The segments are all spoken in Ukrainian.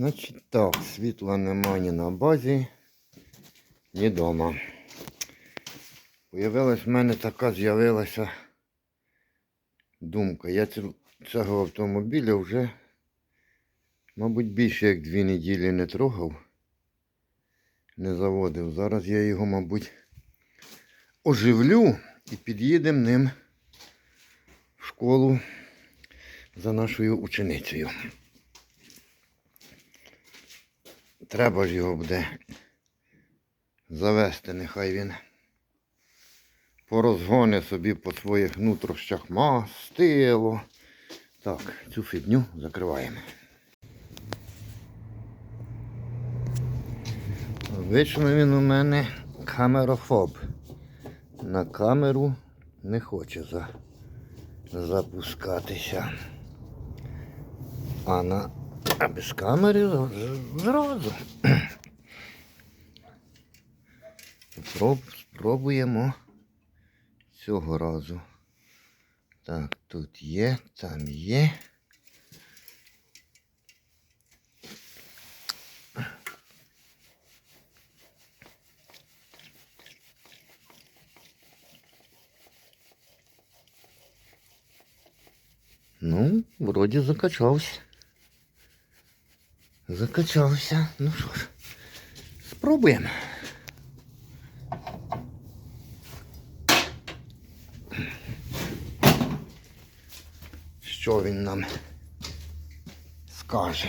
Значить так, світла нема ні на базі, ні вдома. Появилась в мене така з'явилася думка. Я цього автомобіля вже, мабуть, більше як дві неділі не трогав, не заводив. Зараз я його, мабуть, оживлю і під'їдемо ним в школу за нашою ученицею. Треба ж його буде завести, нехай він порозгоне собі по своїх нутрощах мастило. Так, цю фігню закриваємо. Вічно він у мене камерофоб. На камеру не хоче за... запускатися. А на а без камери зразу. Спроб, спробуємо цього разу. Так, тут є, там є. Ну, вроді закачався. Закачався. Ну що ж, спробуємо. Що він нам скаже?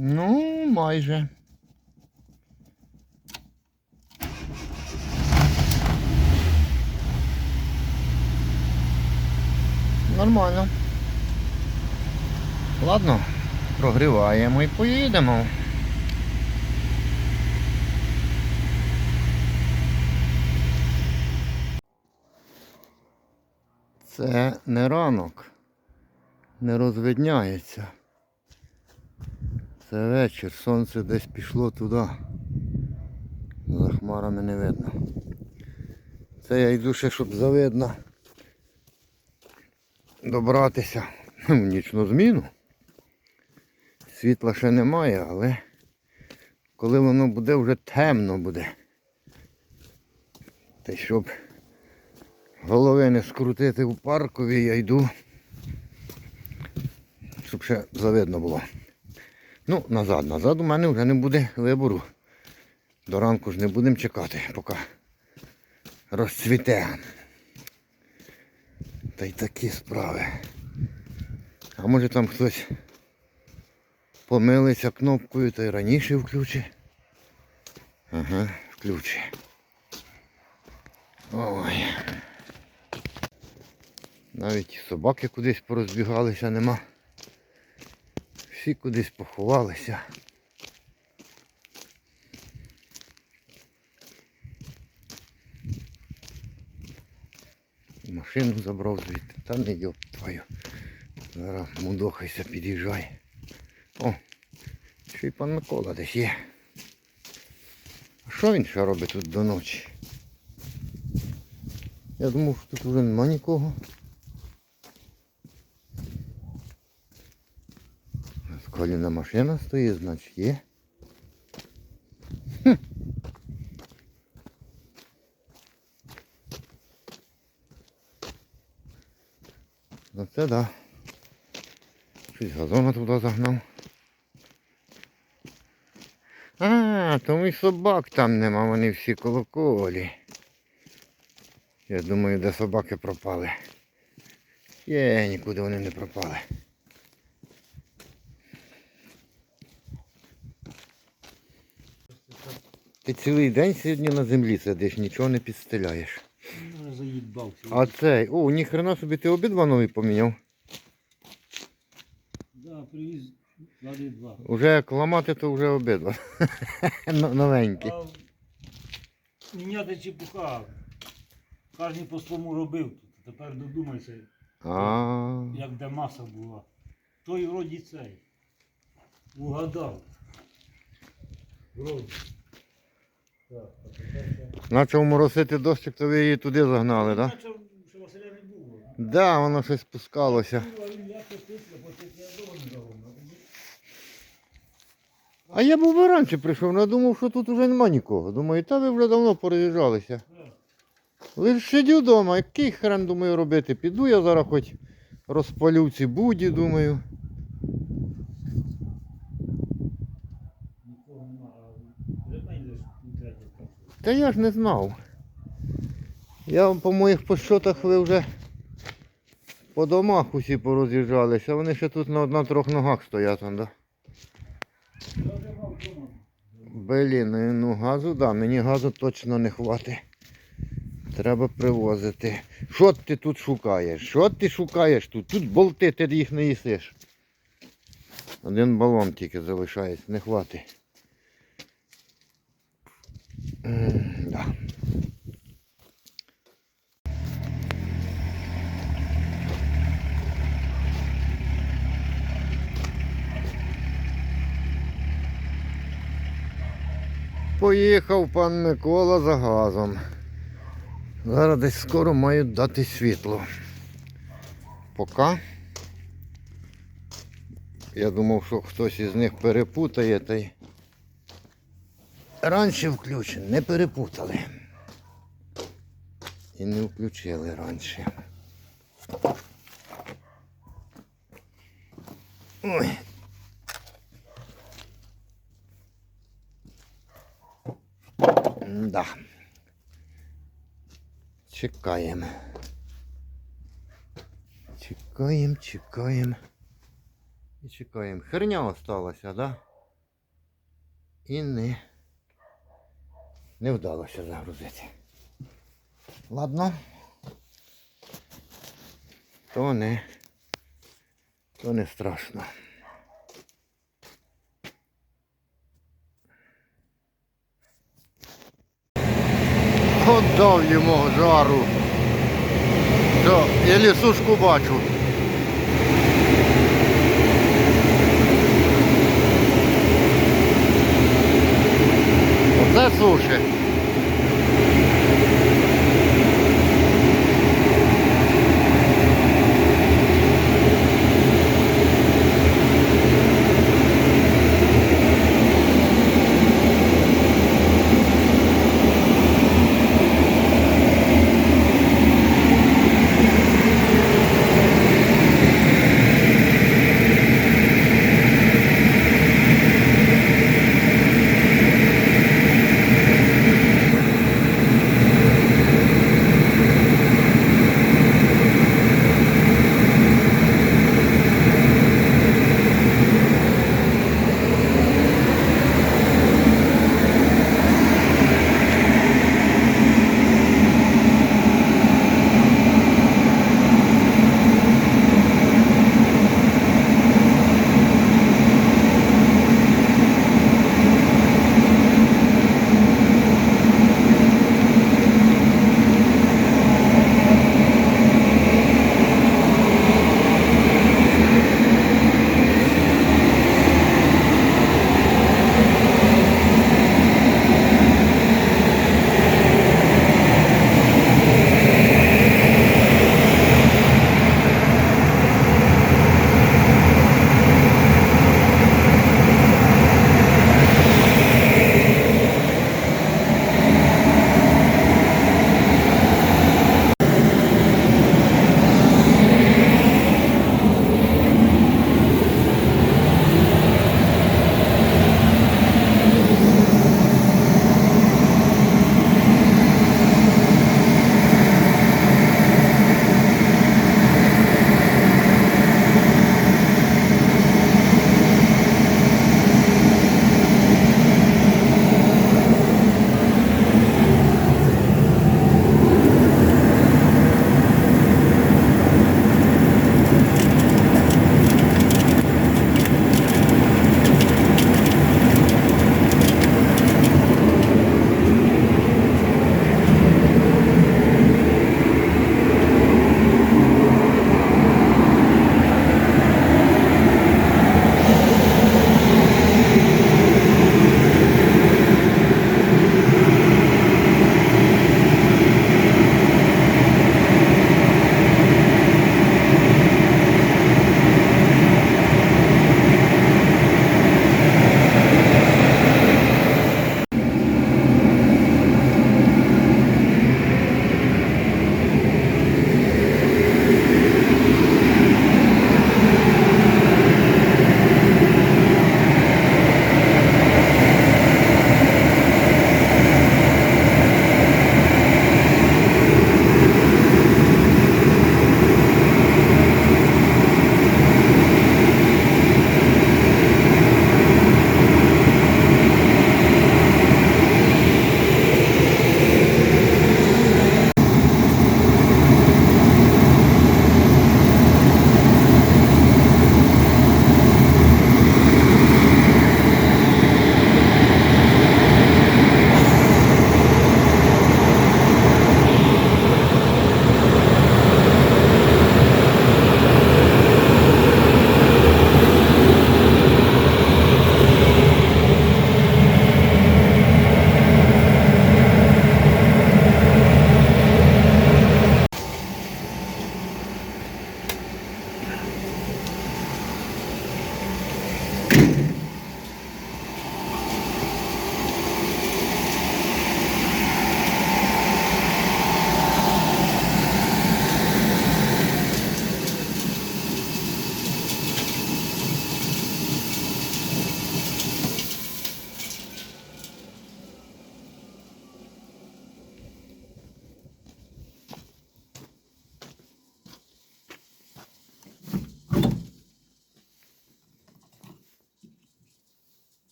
Ну, майже. Нормально. Ладно, прогріваємо і поїдемо. Це не ранок, не розвидняється. Це вечір, сонце десь пішло туди. За хмарами не видно. Це я йду ще, щоб завидно добратися в нічну зміну. Світла ще немає, але коли воно буде, вже темно буде. Та й щоб голови не скрутити в паркові, я йду, щоб ще завидно було. Ну, назад, назад у мене вже не буде вибору. До ранку ж не будемо чекати, поки розцвіте. Та й такі справи. А може там хтось помилиться кнопкою та й раніше включить. Ага, включить. Ой. Навіть собаки кудись порозбігалися, нема. Всі кудись поховалися. Машину забрав звідти. Та не йоп твою. Зараз мудохайся, під'їжджай. О, ще й пан Микола десь є. А що він ще робить тут до ночі? Я думав, що тут вже нема нікого. Коліна машина стоїть, значить є. Ну це да. Щось газона туди загнав. А, тому і собак там нема, вони всі колоколі. Я думаю, де собаки пропали. Є, нікуди вони не пропали. Ти цілий день сьогодні на землі сидиш, нічого не підстеляєш. Ну. А цей, о, ніхрена собі ти обидва нові поміняв. Да, привіз два. Уже як ламати, то вже обидва. Но- Новенькі. А міняти чепуха. Кожен по своєму робив тут. Тепер додумайся, як де маса була. Той вроді цей. Угадав. Вроді. Так, почав моросити дощик, то ви її туди загнали, так? Да? Було. Да, воно щось спускалося. Ну, а я був би раніше прийшов, але думав, що тут вже нема нікого. Думаю, та ви вже давно пороз'їжджалися. Лише сидю вдома, який хрен думаю робити. Піду я зараз хоч розпалю ці буді, думаю. Нікого нема, а ремень лише третє там. Та я ж не знав. Я по моїх подсчотах ви вже по домах усі пороз'їжджалися, вони ще тут на, на трьох ногах стоять. Да? Блін, ну газу, да, мені газу точно не хватить. Треба привозити. Що ти тут шукаєш? Що ти шукаєш тут? Тут болти, ти їх не їсиш. Один балон тільки залишається, не хватить. Да. Поїхав пан Микола за газом. Зараз десь скоро мають дати світло. Поки. Я думав, що хтось із них перепутає, та й раніше включено, не перепутали. І не включили раніше. Ой. Да. Чекаємо. Чекаємо, чекаємо. І чекаємо. Херня осталася, да? І не, не вдалося загрузити. Ладно. То не, то не страшно. Отдав йому жару. Все, я лісушку бачу. Оце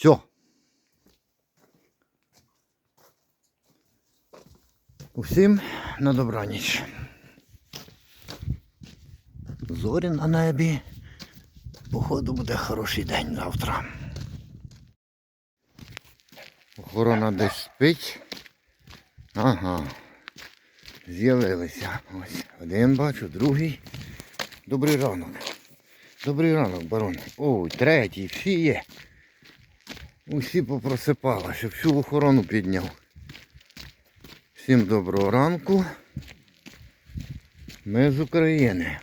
Все. Усім на добраніч. Зорі на небі. Походу буде хороший день завтра. Охорона десь спить. Ага. З'явилися. Ось один бачу, другий. Добрий ранок. Добрий ранок, барон. Ой, третій, всі є. Усі попросипалися, всю охорону підняв. Всім доброго ранку. Ми з України.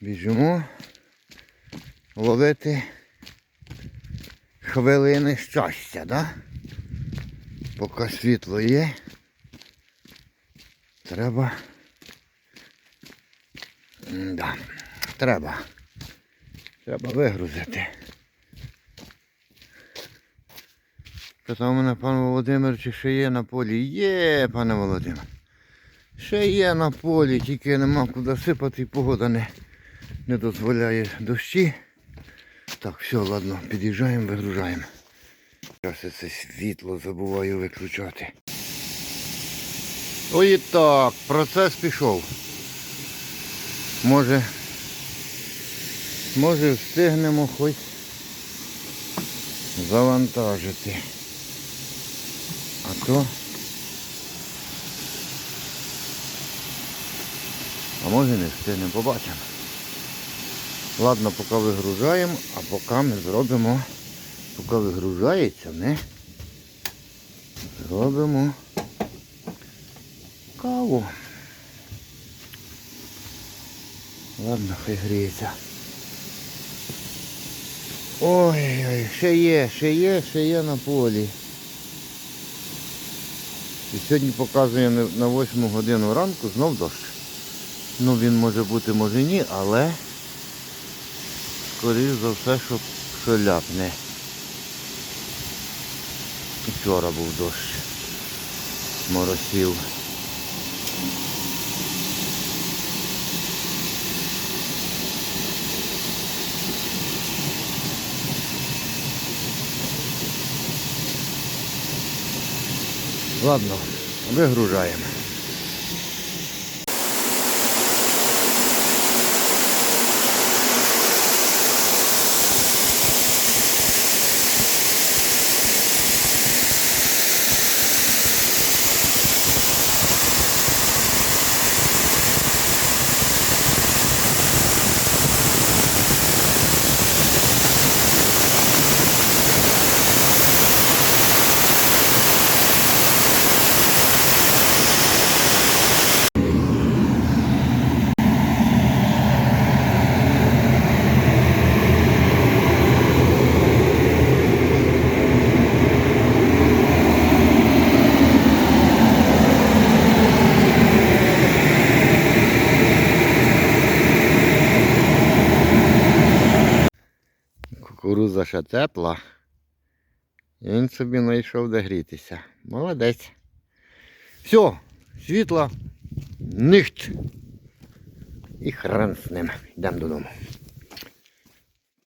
Біжимо ловити хвилини щастя, да? Поки світло є, треба. Да, треба. Треба вигрузити. Питав мене пан Володимир, чи ще є на полі. Є, пане Володимир. Ще є на полі, тільки нема куди сипати, і погода не, не дозволяє дощі. Так, все, ладно, під'їжджаємо, вигружаємо. Зараз я це світло забуваю виключати. Ой так, процес пішов. Може, може встигнемо хоч завантажити. А то. А може не встигнемо, побачимо. Ладно, поки вигружаємо, а поки ми зробимо, поки вигружається, не зробимо каву. Ладно, хай гріється. Ой, ой, ще є, ще є, ще є на полі. І сьогодні показує на- на 8 годину ранку знов дощ. Ну він може бути, може ні, але скоріш за все, що, що ляпне. Вчора був дощ. Моросів. Ладно, вигружаємо. Ще тепла. Він собі знайшов де грітися. Молодець. Все, світла, нихт. І хрен з ним. Йдемо додому.